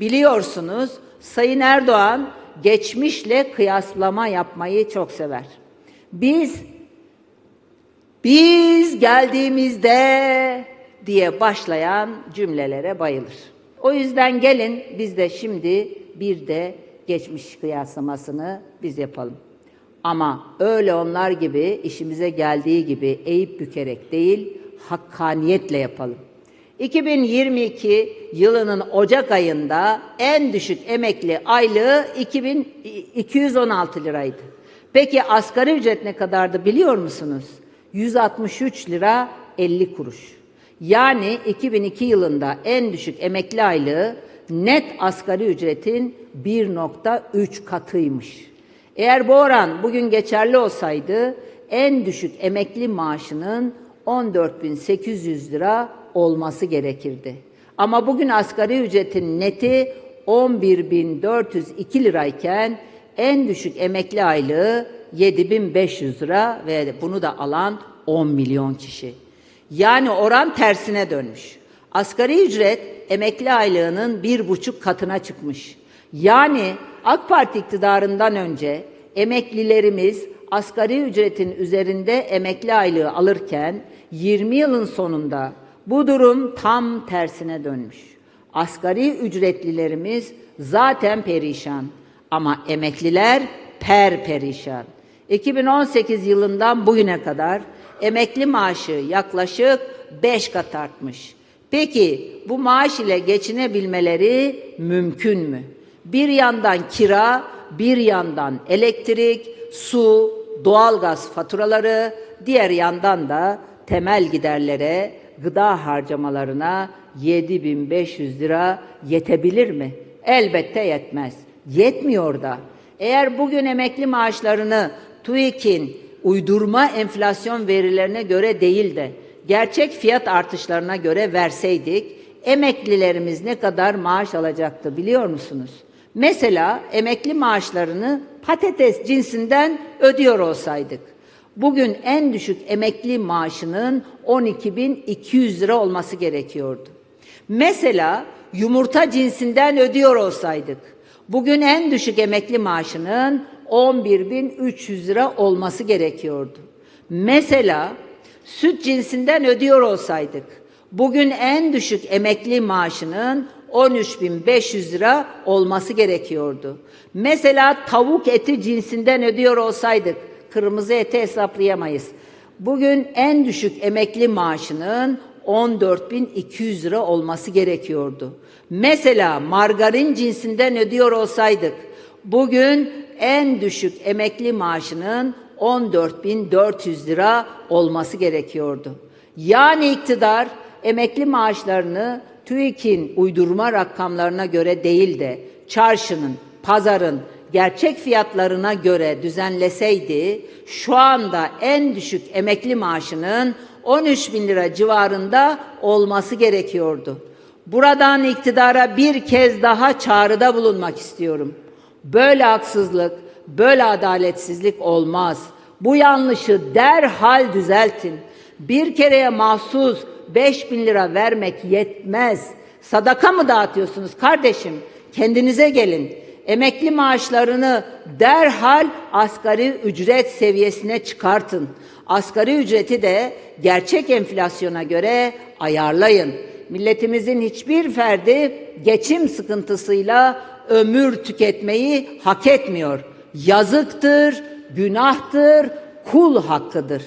Biliyorsunuz Sayın Erdoğan geçmişle kıyaslama yapmayı çok sever. Biz biz geldiğimizde diye başlayan cümlelere bayılır. O yüzden gelin biz de şimdi bir de geçmiş kıyaslamasını biz yapalım. Ama öyle onlar gibi işimize geldiği gibi eğip bükerek değil, hakkaniyetle yapalım. 2022 yılının Ocak ayında en düşük emekli aylığı 2216 liraydı. Peki asgari ücret ne kadardı biliyor musunuz? 163 lira 50 kuruş. Yani 2002 yılında en düşük emekli aylığı net asgari ücretin 1.3 katıymış. Eğer bu oran bugün geçerli olsaydı en düşük emekli maaşının 14.800 lira olması gerekirdi. Ama bugün asgari ücretin neti 11.402 lirayken en düşük emekli aylığı 7.500 lira ve bunu da alan 10 milyon kişi. Yani oran tersine dönmüş. Asgari ücret emekli aylığının bir buçuk katına çıkmış. Yani AK Parti iktidarından önce emeklilerimiz asgari ücretin üzerinde emekli aylığı alırken 20 yılın sonunda bu durum tam tersine dönmüş. Asgari ücretlilerimiz zaten perişan ama emekliler per perişan. 2018 yılından bugüne kadar emekli maaşı yaklaşık 5 kat artmış. Peki bu maaş ile geçinebilmeleri mümkün mü? Bir yandan kira, bir yandan elektrik, su, doğalgaz faturaları, diğer yandan da temel giderlere, gıda harcamalarına 7500 lira yetebilir mi? Elbette yetmez. Yetmiyor da. Eğer bugün emekli maaşlarını TÜİK'in uydurma enflasyon verilerine göre değil de gerçek fiyat artışlarına göre verseydik emeklilerimiz ne kadar maaş alacaktı biliyor musunuz? Mesela emekli maaşlarını patates cinsinden ödüyor olsaydık bugün en düşük emekli maaşının 12.200 lira olması gerekiyordu. Mesela yumurta cinsinden ödüyor olsaydık bugün en düşük emekli maaşının 11.300 lira olması gerekiyordu. Mesela süt cinsinden ödüyor olsaydık bugün en düşük emekli maaşının 13.500 lira olması gerekiyordu. Mesela tavuk eti cinsinden ödüyor olsaydık kırmızı eti hesaplayamayız. Bugün en düşük emekli maaşının 14.200 lira olması gerekiyordu. Mesela margarin cinsinden ödüyor olsaydık bugün en düşük emekli maaşının 14.400 lira olması gerekiyordu. Yani iktidar emekli maaşlarını TÜİK'in uydurma rakamlarına göre değil de çarşının, pazarın gerçek fiyatlarına göre düzenleseydi şu anda en düşük emekli maaşının 13 bin lira civarında olması gerekiyordu. Buradan iktidara bir kez daha çağrıda bulunmak istiyorum. Böyle haksızlık, böyle adaletsizlik olmaz. Bu yanlışı derhal düzeltin. Bir kereye mahsus 5 bin lira vermek yetmez. Sadaka mı dağıtıyorsunuz kardeşim? Kendinize gelin. Emekli maaşlarını derhal asgari ücret seviyesine çıkartın. Asgari ücreti de gerçek enflasyona göre ayarlayın. Milletimizin hiçbir ferdi geçim sıkıntısıyla ömür tüketmeyi hak etmiyor. Yazıktır, günahtır, kul hakkıdır.